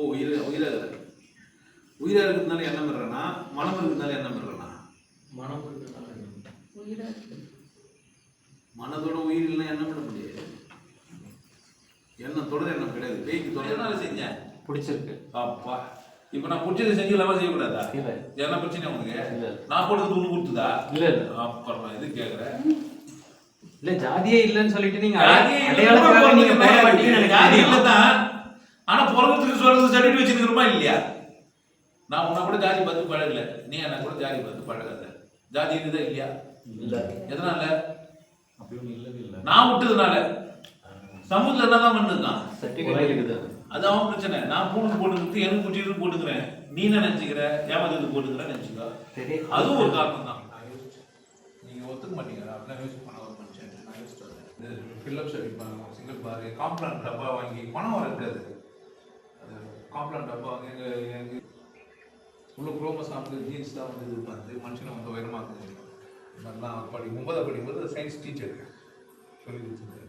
ஓ உயிர் உயிராக இருக்கு உயிராக இருக்கிறதுனால எண்ணம் பெறனா மனம் இருக்கிறதுனால எண்ணம் பெறனா மனம் இருக்கிறதுனால உயிரா இருக்கு மனதோட உயிர் இல்லைன்னா எண்ணம் பண்ண முடியாது? எண்ணம் தொடர் எண்ணம் கிடையாது. பேய்க்கு தொடர் எதனால செஞ்சேன் பிடிச்சிருக்கு. அப்பா. இப்போ நான் பிடிச்சதை செஞ்சு இல்லாம செய்யக்கூடாதா? இல்ல. என்ன பிரச்சனை உனக்கு? இல்ல. நான் போட்டது ஒண்ணு கொடுத்துதா? இல்ல இல்ல. அப்புறம் நான் இது கேக்குறேன் இல்ல ஜாதியே இல்லைன்னு சொல்லிட்டு நீங்க ஜாதியே இல்ல, அடையாளத்துக்காக கூட நீங்க பேர பிறந்தது மாட்டீங்கன்னு எனக்கு ஜாதி. இல்லதான். பிறந்ததுக்கு சொல்றது சர்டிஃபிகேட் வச்சிருக்கிறோமா இல்லையா? நான் உன்னை கூட ஜாதி பார்த்து பழகல. நீ என்ன கூட ஜாதி பார்த்து பழகாத. ஜாதி இருக்குதா இல்லையா? இல்ல. எதனால? அப்படி இல்லவே இல்ல. நான் விட்டதுனால. சமூகத்துல என்னதான் பண்ணிருக்கான் சர்டிஃபிகேட் இருக்குது. அது அவன் பிரச்சனை. நான் பூண்டு போட்டுக்கிறது எனக்கு குட்டிட்டு போட்டுக்கிறேன். நீ என்ன நினைச்சுக்கிற? ஏமாத்துக்கு போட்டுக்கிறேன் நினைச்சுக்கோ. சரி. அதுவும் ஒரு காரணம் தான். நீங்க ஒத்துக்க மாட்டீங்க. அப்படிலாம் யோசிச்சு பண்ண ஒரு மனுஷன். நான் யோசிச்சு ஃபில்லப்ஸ் அடிப்பாங்க. சிங்கிள் பார். காம்ப்ளான் டப்பா வாங்கி பணம் வரக்கூடாது பாப்புலர் டப்பா வாங்கி எங்கள் எங்க. உள்ள குரோம சாப்பிட்டு ஜீன்ஸ் தான் வந்து இது பண்ணுது மனுஷனை வந்து உயரமாக்குது நல்லா படி ஒன்பதாவது படிக்கும்போது சயின்ஸ் டீச்சர் சொல்லி கொடுத்துருந்தாரு